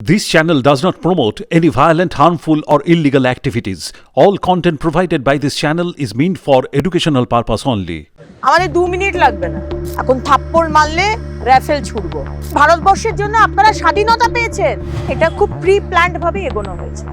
This channel does not promote any violent, harmful, or illegal activities. All content provided by this channel is meant for educational purpose only. আমাদের দু minute লাগবে না। এখন থাপ্পড় মারলে raffle ছুটবো। ভারতবর্ষের জন্য আপনারা স্বাধীনতা পেয়েছেন। এটা খুব প্রি প্ল্যান্ড ভাবে এগোনো হয়েছে।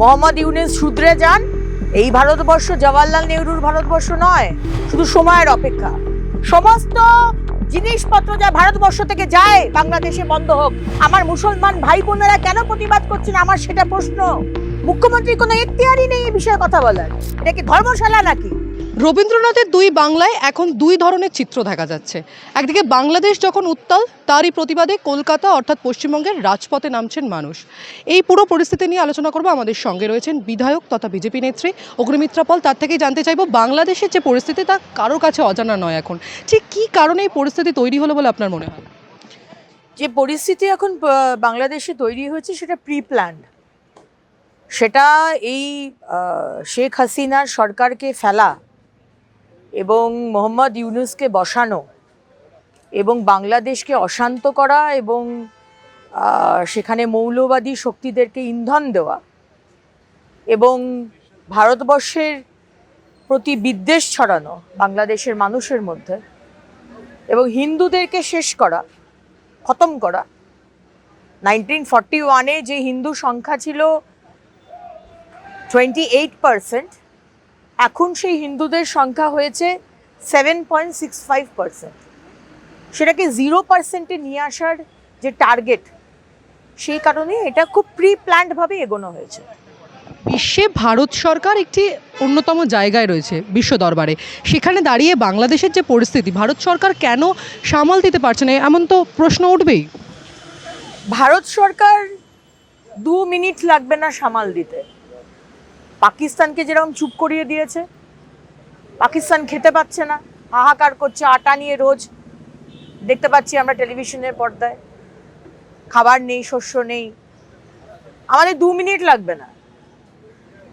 মোহাম্মদ ইউনুস শুধরে যান। এই ভারতবর্ষ জওয়াহরলাল নেহরুর ভারতবর্ষ নয়। শুধু সময়ের অপেক্ষা। সমস্ত জিনিসপত্র যা ভারতবর্ষ থেকে যায়, বাংলাদেশে বন্ধ হোক। আমার মুসলমান ভাই বোনেরা কেন প্রতিবাদ করছেন? আমার সেটা প্রশ্ন। মুখ্যমন্ত্রীর কোনো এখতিয়ারই নেই এই বিষয়ে কথা বলার। এটা কি ধর্মশালা নাকি? রবীন্দ্রনাথের দুই বাংলায় এখন দুই ধরনের চিত্র দেখা যাচ্ছে। একদিকে বাংলাদেশ যখন উত্তাল, তারই প্রতিবাদে কলকাতা অর্থাৎ পশ্চিমবঙ্গের রাজপথে নামছেন মানুষ। এই পুরো পরিস্থিতি নিয়ে আলোচনা করব আমাদের সঙ্গে রয়েছেন বিধায়ক তথা বিজেপি নেত্রী অগ্নিমিত্রা পল। তার থেকেই জানতে চাইব, বাংলাদেশের যে পরিস্থিতি তা কারোর কাছে অজানা নয় এখন। ঠিক কী কারণে এই পরিস্থিতি তৈরি হলো বলে আপনার মনে হয়? যে পরিস্থিতি এখন বাংলাদেশে তৈরি হয়েছে সেটা প্রি প্ল্যান্ড সেটা এই শেখ হাসিনার সরকারকে ফেলা এবং মোহাম্মদ ইউনুসকে বসানো এবং বাংলাদেশকে অশান্ত করা এবং সেখানে মৌলবাদী শক্তিদেরকে ইন্ধন দেওয়া এবং ভারতবর্ষের প্রতি বিদ্বেষ ছড়ানো বাংলাদেশের মানুষের মধ্যে এবং হিন্দুদেরকে শেষ করা, খতম করা। নাইনটিন ফর্টি ওয়ানে যে হিন্দু সংখ্যা ছিল টোয়েন্টি এইট পারসেন্ট এখন সেই হিন্দুদের সংখ্যা হয়েছে seven point six five percent সেটাকে জিরো পার্সেন্টে নিয়ে আসার যে টার্গেট সেই কারণে এটা খুব প্রি প্ল্যান্ডভাবে এগোনো হয়েছে। বিশ্বে ভারত সরকার একটি অন্যতম জায়গায় রয়েছে বিশ্ব দরবারে। সেখানে দাঁড়িয়ে বাংলাদেশের যে পরিস্থিতি ভারত সরকার কেন সামাল দিতে পারছে না এমন তো প্রশ্ন উঠবেই। ভারত সরকার দু মিনিট লাগবে না সামাল দিতে। পাকিস্তানকে যেরকম চুপ করিয়ে দিয়েছে, পাকিস্তান খেতে পাচ্ছে না, হাহাকার করছে, আটা নিয়ে রোজ দেখতে পাচ্ছি আমরা টেলিভিশনের পর্দায়। খাবার নেই, শস্য নেই। আমাদের দু মিনিট লাগবে না।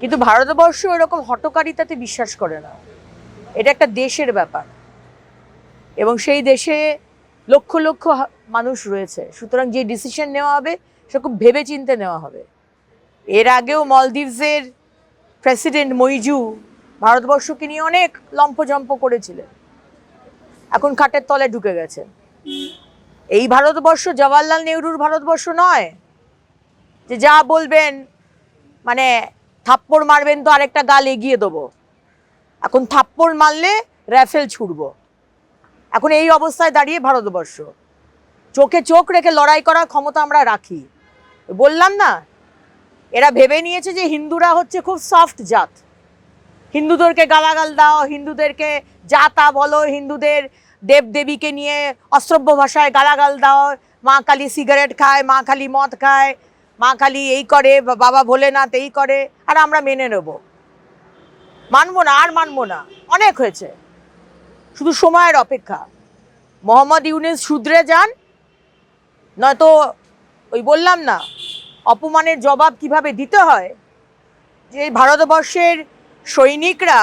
কিন্তু ভারতবর্ষ এরকম হটকারিতাতে বিশ্বাস করে না। এটা একটা দেশের ব্যাপার। এবং সেই দেশে লক্ষ লক্ষ মানুষ রয়েছে। সুতরাং যে ডিসিশন নেওয়া হবে, সে খুব ভেবে চিনতে নেওয়া হবে। এর আগেও মলদ্বীপসের প্রেসিডেন্ট মইজু ভারতবর্ষকে নিয়ে অনেক লম্পজম্প করেছিলেন। এখন খাটের তলে ঢুকে গেছে। এই ভারতবর্ষ জওয়াহরলাল নেহরুর ভারতবর্ষ নয়, যে যা বলবেন মানে থাপ্পড় মারবেন তো আরেকটা গাল এগিয়ে দেবো। এখন থাপ্পড় মারলে র্যাফেল ছুড়বো। এখন এই অবস্থায় দাঁড়িয়ে ভারতবর্ষ। চোখে চোখ রেখে লড়াই করার ক্ষমতা আমরা রাখি। বললাম না এরা ভেবে নিয়েছে যে হিন্দুরা হচ্ছে খুব সফট জাত। হিন্দুদেরকে গালাগাল দাও, হিন্দুদেরকে যা তা বলো, হিন্দুদের দেবদেবীকে নিয়ে অশ্রব্য ভাষায় গালাগাল দাও, মা কালী সিগারেট খায়, মা কালী মদ খায়, মা কালী এই করে বাবা ভোলেনাথ এই করে, আর আমরা মেনে নেব। মানবো না, আর মানবো না, অনেক হয়েছে। শুধু সময়ের অপেক্ষা। মোহাম্মদ ইউনুস শুধরে যান, নয়তো ওই বললাম না অপমানের জবাব কীভাবে দিতে হয়? যে ভারতবর্ষের সৈনিকরা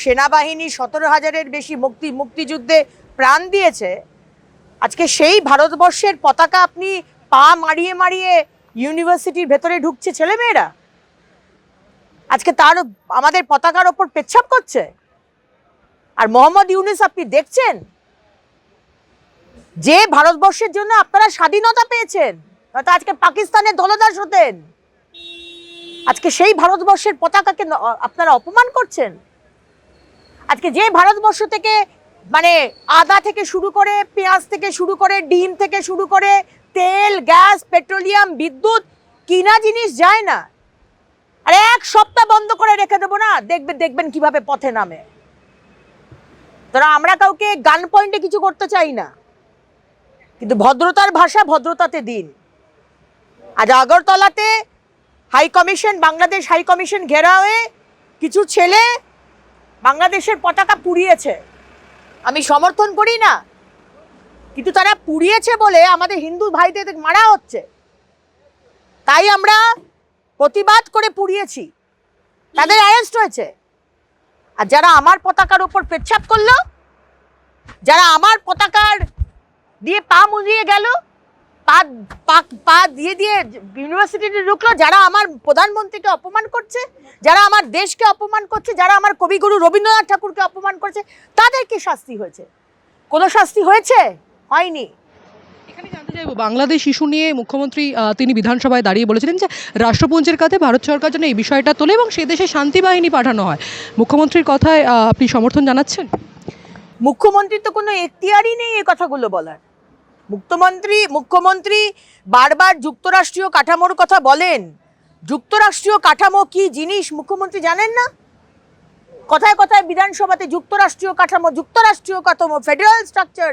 সেনাবাহিনী সতেরো হাজারের বেশি মুক্তি, মুক্তিযুদ্ধে প্রাণ দিয়েছে। আজকে সেই ভারতবর্ষের পতাকা আপনি পা মারিয়ে মারিয়ে ইউনিভার্সিটির ভেতরে ঢুকছে ছেলেমেয়েরা? আজকে তার, আমাদের পতাকার ওপর পেচ্ছাপ করছে? আর মোহাম্মদ ইউনুস আপনি দেখছেন? যে ভারতবর্ষের জন্য আপনারা স্বাধীনতা পেয়েছেন। হয়তো আজকে পাকিস্তানের দলদাস হতেন আজকে সেই ভারতবর্ষের পতাকাকে আপনারা অপমান করছেন? আজকে যে ভারতবর্ষ থেকে মানে আদা থেকে শুরু করে, পেঁয়াজ থেকে শুরু করে, ডিম থেকে শুরু করে, তেল, গ্যাস, পেট্রোলিয়াম, বিদ্যুৎ, কিনা জিনিস যায় না। আর এক সপ্তাহ বন্ধ করে রেখে দেবো না, দেখবেন দেখবেন কীভাবে পথে নামে। তোরা আমরা কাউকে গান পয়েন্টে কিছু করতে চাই না, কিন্তু ভদ্রতার ভাষা ভদ্রতাতে দিন। আজ আগরতলাতে high commission Bangladesh high commission ঘেরা হয়ে কিছু ছেলে বাংলাদেশের পতাকা পুড়িয়েছে। আমি সমর্থন করি না, কিন্তু তারা পুড়িয়েছে বলে আমাদের হিন্দু ভাইদের মারা হচ্ছে। তাই আমরা প্রতিবাদ করে পুড়িয়েছি। তাদের অ্যারেস্ট হয়েছে। আর যারা আমার পতাকার উপর পেচ্ছাপ করল, যারা আমার পতাকার দিয়ে পা মুজিয়ে গেল পা পা- দিয়ে দিয়ে ইউনিভার্সিটিতে ঢুকলো যারা আমার প্রধানমন্ত্রীকে অপমান করছে যারা আমার দেশকে অপমান করছে যারা আমার কবিগুরু রবীন্দ্রনাথ ঠাকুরকে অপমান করছে তাদের কি শাস্তি হয়েছে? কোনো শাস্তি হয়েছে? হয়নি। এখানে জানতে চাইব বাংলাদেশ ইস্যু নিয়ে মুখ্যমন্ত্রী তিনি বিধানসভায় দাঁড়িয়ে বলেছিলেন যে রাষ্ট্রপুঞ্জের কাছে ভারত সরকার যেন এই বিষয়টা তোলে এবং সে দেশে শান্তি বাহিনী পাঠানো হয়। মুখ্যমন্ত্রীর কথায় আপনি সমর্থন জানাচ্ছেন? মুখ্যমন্ত্রীর তো কোনো এখতিয়ারই নেই এই কথাগুলো বলার। মুখ্যমন্ত্রী মুখ্যমন্ত্রী, বারবার যুক্তরাষ্ট্রীয় কাঠামোর কথা বলেন। যুক্তরাষ্ট্রীয় কাঠামো কি জিনিস? মুখ্যমন্ত্রী জানেন না? কথায় কথায় বিধানসভাতে যুক্তরাষ্ট্রীয় কাঠামো যুক্তরাষ্ট্রীয় কাঠামো ফেডারেল স্ট্রাকচার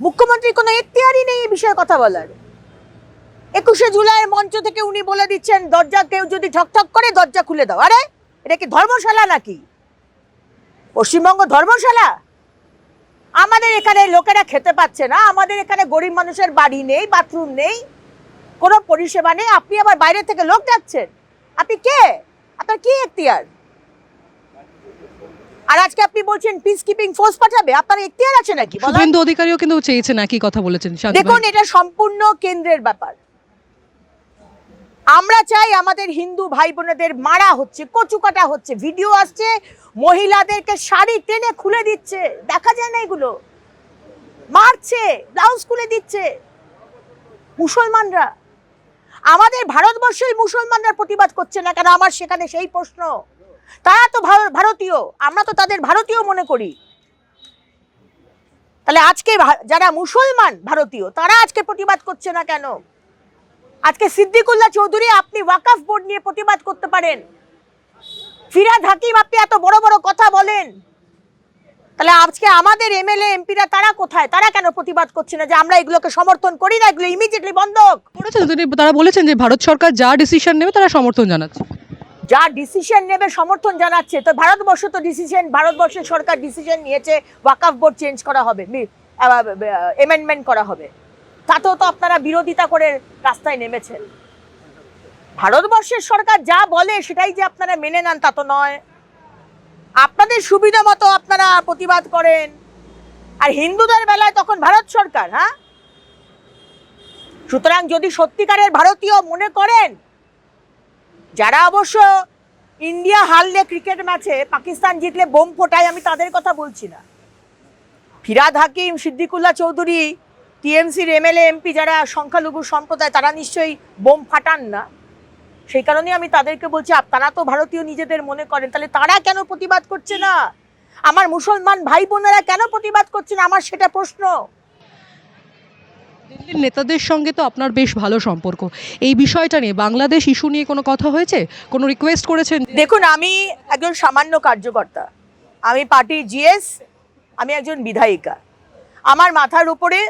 মুখ্যমন্ত্রীর কোনো এখতিয়ারই নেই এই বিষয়ে কথা বলার। একুশে জুলাইয়ের মঞ্চ থেকে উনি বলে দিচ্ছেন, দরজা কেউ যদি ঠকঠক করে দরজা খুলে দাও। আরে, এটা কি ধর্মশালা নাকি? পশ্চিমবঙ্গ ধর্মশালা? আমাদের এখানে লোকেরা খেতে পাচ্ছে না আমাদের এখানে গরিব মানুষের বাড়ি নেই বাথরুম নেই কোনো পরিষেবা নেই। আপনি আবার বাইরে থেকে লোক যাচ্ছেন আপনি কে? আপনার কি এখতিয়ার? আর আজকে আপনি বলছেন পিস কিপিং ফোর্স পাঠাবে আপনার এখতিয়ার আছে নাকি? শুভেন্দু অধিকারীও কিন্তু চেয়েছেন একই কথা বলেছেন দেখুন এটা সম্পূর্ণ কেন্দ্রের ব্যাপার। আমরা চাই আমাদের হিন্দু ভাই বোনেদের মারা হচ্ছে, কচুকাটা হচ্ছে। ভিডিও আসছে, মহিলাদেরকে শাড়ি টেনে খুলে দিচ্ছে। দেখা যায় না এগুলো। মারছে, ব্লাউজ খুলে দিচ্ছে। মুসলমানরা। আমাদের ভারতবর্ষের মুসলমানরা প্রতিবাদ করছে না কেন? আমার সেখানে সেই প্রশ্ন। তারা তো ভারতীয়। আমরা তো তাদের ভারতীয় মনে করি। তাহলে আজকে যারা মুসলমান ভারতীয়, তারা আজকে প্রতিবাদ করছে না কেন? আজকে সিদ্দিকুল্লাহ চৌধুরী আপনি ওয়াকাফ বোর্ড নিয়ে প্রতিবাদ করতে পারেন। ফিরাদ হাকিম আপনি এত বড় বড় কথা বলেন। তাহলে আজকে আমাদের এমএলএ এমপিরা তারা কোথায়? তারা কেন প্রতিবাদ করছে না যে আমরা এগুলোকে সমর্থন করি না? এগুলো ইমিডিয়েটলি বন্ধ করেছেন তিনি তারা বলেছেন যে ভারত সরকার যা ডিসিশন নেবে তারা সমর্থন জানাচ্ছে। যা ডিসিশন নেবে সমর্থন জানাচ্ছে। তো ভারতবর্ষ তো ডিসিশন ভারতবর্ষের সরকার ডিসিশন নিয়েছে ওয়াকাফ বোর্ড চেঞ্জ করা হবে এমেন্ডমেন্ট করা হবে। তাতেও তো আপনারা বিরোধিতা করে রাস্তায় নেমেছেন। ভারতবর্ষের সরকার যা বলে সেটাই যে আপনারা মেনে নেন তা তো নয়। আপনাদের সুবিধা মতো আপনারা প্রতিবাদ করেন। আর হিন্দুদের বেলায় তখন ভারত সরকার হ্যাঁ? সুতরাং যদি সত্যিকারের ভারতীয় মনে করেন, যারা অবশ্য ইন্ডিয়া হারলে ক্রিকেট ম্যাচে, পাকিস্তান জিতলে বোম ফোটায় আমি তাদের কথা বলছি না। ফিরাদ হাকিম, সিদ্দিকুল্লাহ চৌধুরী টিএমসির এমএলএ এমপি যারা সংখ্যালঘু সম্প্রদায় তারা নিশ্চয়ই বোম ফাটান না। সেই কারণে আমি তাদেরকে বলছি তারা তো ভারতীয় নিজেদের মনে করেন তাহলে তারা কেন প্রতিবাদ করছে না? আমার মুসলমান ভাই বোনেরা কেন প্রতিবাদ করছে না? আমার সেটা প্রশ্ন। দিল্লির নেতাদের সঙ্গে তো আপনার বেশ ভালো সম্পর্ক। এই বিষয়টা নিয়ে বাংলাদেশ ইস্যু নিয়ে কোনো কথা হয়েছে? কোনো রিকোয়েস্ট করেছেন? দেখুন আমি একজন সামান্য কার্যকর্তা। আমি পার্টি জিএস আমি একজন বিধায়িকা। আমার মাথার উপরে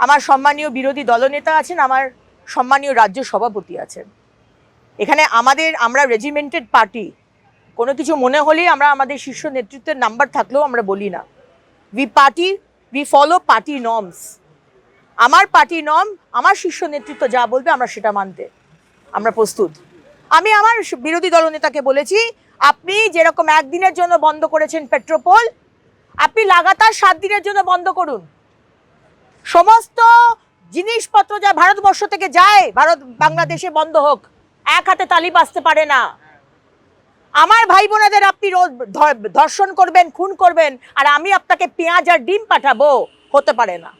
আমার সম্মানীয় বিরোধী দলনেতা আছেন, আমার সম্মানীয় রাজ্য সভাপতি আছেন। এখানে আমাদের, আমরা রেজিমেন্টেড পার্টি কোনো কিছু মনে হলেই আমরা আমাদের শীর্ষ নেতৃত্বের নাম্বার থাকলেও আমরা বলি না। We party we follow party norms আমার পার্টি নর্ম আমার শীর্ষ নেতৃত্ব যা বলবে আমরা সেটা মানতে। আমরা প্রস্তুত। আমি আমার বিরোধী দলনেতাকে বলেছি, আপনি যেরকম একদিনের জন্য বন্ধ করেছেন পেট্রোপোল আপনি লাগাতার সাত দিনের জন্য বন্ধ করুন। সমস্ত জিনিসপত্র যা ভারতবর্ষ থেকে যায়, ভারত বাংলাদেশে বন্ধ হোক, এক হাতে তালি বাজতে পারে না। আমার ভাই বোনেদের আপনি রোজ ধর্ষণ করবেন, খুন করবেন, আর আমি আপনাকে পেঁয়াজ আর ডিম পাঠাবো, হতে পারে না।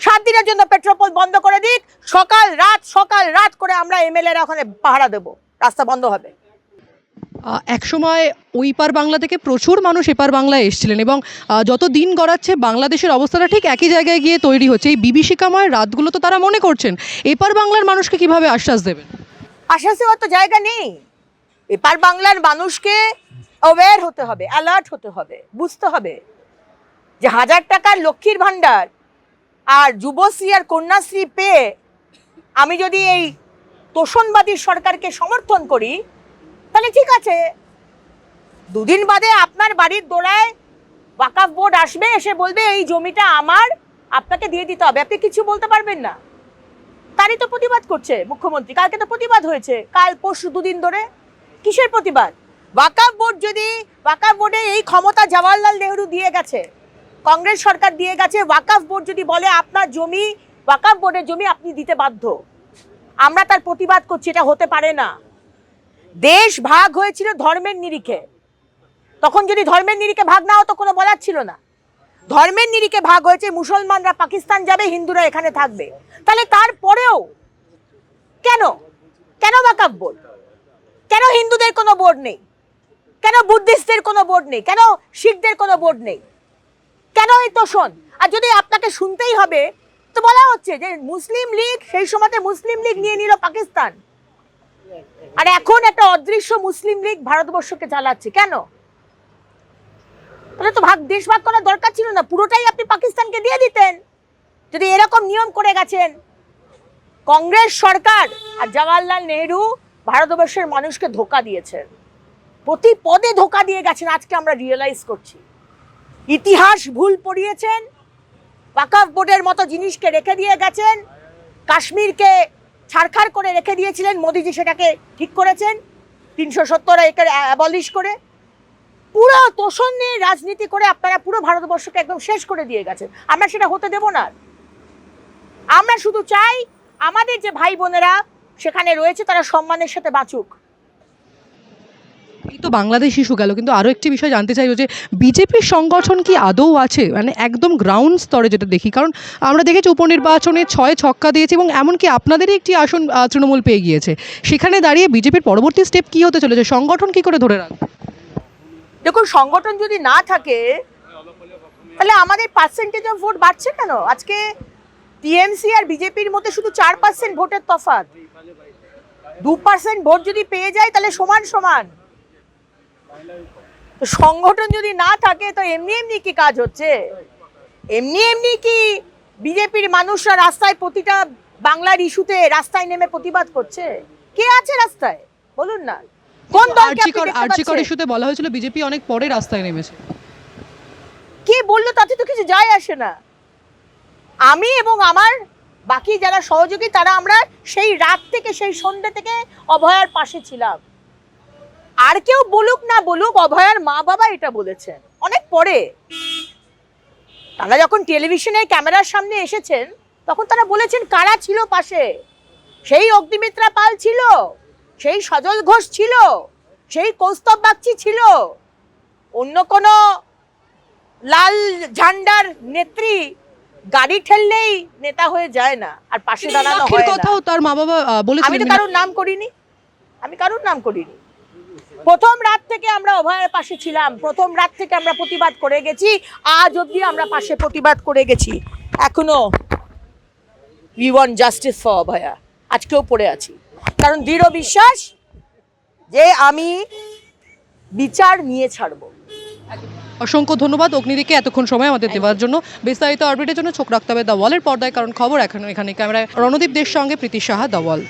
সাত দিনের জন্য পেট্রোপোল বন্ধ করে দিক, সকাল রাত সকাল রাত করে আমরা এমএলএরা ওখানে পাহারা দেব। রাস্তা বন্ধ হবে। একসময় ওই পার বাংলা থেকে প্রচুর মানুষ এপার বাংলায় এসেছিলেন এবং যত দিন গড়াচ্ছে, বাংলাদেশের অবস্থাটা ঠিক একই জায়গায় গিয়ে তৈরি হচ্ছে। এই বিভীষিকাময় রাতগুলো তো তারা মনে করছেন, এপার বাংলার মানুষকে কীভাবে আশ্বাস দেবেন? আশ্বাস দেওয়ার তো জায়গা নেই। এপার বাংলার মানুষকে অ্যাওয়্যার হতে হবে অ্যালার্ট হতে হবে, বুঝতে হবে যে হাজার টাকার লক্ষ্মীর ভাণ্ডার আর যুবশ্রী আর কন্যাশ্রী পেয়ে আমি যদি এই তোষণবাদী সরকারকে সমর্থন করি তাহলে ঠিক আছে। দুদিন বাদে আপনার বাড়ির দোড়ায় ওয়াকাফ বোর্ড আসবে, এসে বলবে, এই জমিটা আমার, আপনাকে দিয়ে দিতে হবে। আপনি কিছু বলতে পারবেন না। তারই তো প্রতিবাদ করছে মুখ্যমন্ত্রী। কালকে তো প্রতিবাদ হয়েছে। কাল পরশু দুদিন ধরে কিসের প্রতিবাদ? ওয়াকাফ বোর্ড যদি, ওয়াকাফ বোর্ডে এই ক্ষমতা জওয়াহরলাল নেহরু দিয়ে গেছে, কংগ্রেস সরকার দিয়ে গেছে, ওয়াকাফ বোর্ড যদি বলে, আপনার জমি, ওয়াকাফ বোর্ডের জমি আপনি দিতে বাধ্য। আমরা তার প্রতিবাদ করছি, এটা হতে পারে না। দেশ ভাগ হয়েছিল ধর্মের নিরিখে। তখন যদি ধর্মের নিরিখে ভাগ না হতো, কোনো বলার ছিল না। ধর্মের নিরিখে ভাগ হয়েছে, মুসলমানরা পাকিস্তান যাবে, হিন্দুরা এখানে থাকবে। তাহলে তারপরেও কেন? কেন ওয়াকাফ বোর্ড কেন হিন্দুদের কোনো বোর্ড নেই? কেন বুদ্ধিস্টদের কোনো বোর্ড নেই? কেন শিখদের কোনো বোর্ড নেই? কেন এই তোষণ? আর যদি আপনাকে শুনতেই হবে, তো বলা হচ্ছে যে মুসলিম লীগ, সেই সময়তে মুসলিম লীগ নিয়ে নিল পাকিস্তান। আর এখন একটা অদৃশ্য মুসলিম লীগ ভারতবর্ষকে চালাচ্ছে কেন? তাহলে তো ভাগ, দেশ ভাগ করার দরকার ছিল না, পুরোটাই আপনি পাকিস্তানকে দিয়ে দিতেন। যদি এরকম নিয়ম করে গেছেন, কংগ্রেস সরকার আর জওয়াহরলাল নেহরু ভারতবর্ষের মানুষকে ধোকা দিয়েছেন। প্রতি পদে ধোকা দিয়ে গেছেন, আজকে আমরা রিয়েলাইজ করছি। ইতিহাস ভুল পড়িয়েছেন, ওয়াকাফ বোর্ডের মতো জিনিসকে রেখে দিয়ে গেছেন, কাশ্মীরকে ছাড়খাড় করে রেখে দিয়েছিলেন, মোদিজি সেটাকে ঠিক করেছেন, তিনশো সত্তর একর অ্যাবলিশ করে। পুরো তোষণ নিয়ে রাজনীতি করে আপনারা পুরো ভারতবর্ষকে একদম শেষ করে দিয়ে গেছেন। আমরা সেটা হতে দেব না। আমরা শুধু চাই আমাদের যে ভাই বোনেরা সেখানে রয়েছে, তারা সম্মানের সাথে বাঁচুক। এই তো বাংলাদেশ ইস্যু গেল। কিন্তু আরও একটি বিষয় জানতে চাইব যে বিজেপির সংগঠন কি আদৌ আছে? মানে একদম গ্রাউন্ড স্তরে যেটা দেখি। কারণ আমরা দেখেছি উপনির্বাচনে ছয় ছক্কা দিয়েছে এবং এমনকি আপনাদেরই একটি আসন তৃণমূল পেয়ে গিয়েছে। সেখানে দাঁড়িয়ে বিজেপির পরবর্তী স্টেপ কি হতে চলেছে? সংগঠন কি করে ধরে রাখবে? দেখুন, সংগঠন যদি না থাকে, তাহলে আমাদের পার্সেন্টেজ অফ ভোট বাড়ছে কেন? আজকে টিএমসি আর বিজেপির মধ্যে শুধু চার পার্সেন্ট ভোটের তফাৎ। দু পার্সেন্ট ভোট যদি পেয়ে যায়, তাহলে সমান সমান। সংগঠন যদি না থাকে তো এমনি এমনি কি কাজ হচ্ছে? এমনি এমনি কি বিজেপির মানুষরা রাস্তায় প্রতিটা বাংলার ইস্যুতে রাস্তায় নেমে প্রতিবাদ করছে? কে আছে রাস্তায়? বলুন না। কোন আরজিকর? ইস্যুতে বলা হয়েছিল বিজেপি অনেক পরে রাস্তায় নেমেছে। কে বলল? তাতে তো কিছু যায় আসে না। আমি এবং আমার বাকি যারা সহযোগী তারা আমরা সেই রাত থেকে সেই সন্ধ্যে থেকে অভয়ার পাশে ছিলাম। আর কেউ বলুক না বলুক অভয়ার মা বাবা এটা বলেছেন। অনেক পরে তারা যখন টেলিভিশনে ক্যামেরার সামনে এসেছেন তখন তারা বলেছেন কারা ছিল পাশে? সেই অগ্নিমিত্রা পাল ছিল সেই সজল ঘোষ ছিল সেই কৌস্তব বাগচি ছিল। অন্য কোনো লাল ঝান্ডার নেত্রী গাড়ি ঠেললেই নেতা হয়ে যায় না আর পাশে দাঁড়ানো হয় না। কথাও তার মা বাবা আমি বলেছিলেন তো কারোর নাম করিনি। আমি কারোর নাম করিনি। প্রথম রাত থেকে আমরা অভয়ের পাশে ছিলাম। প্রথম রাত থেকে আমরা প্রতিবাদ করে গেছি। আজ অবধি আমরা পাশে প্রতিবাদ করে গেছি। এখনও we want justice for Abhaya. আজকেও পড়ে আছি। কারণ দৃঢ় বিশ্বাস যে আমি বিচার নিয়ে ছাড়বো। অসংখ্য ধন্যবাদ অগ্নিদিকে এতক্ষণ সময় আমাদের দেওয়ার জন্য। বিস্তারিত আপডেটের জন্য চোখ রাখতে হবে দ্য ওয়ালের পর্দায় কারণ খবর এখন এখানে ক্যামেরায় রণদীপ দের সঙ্গে প্রীতি সাহা দ্য ওয়াল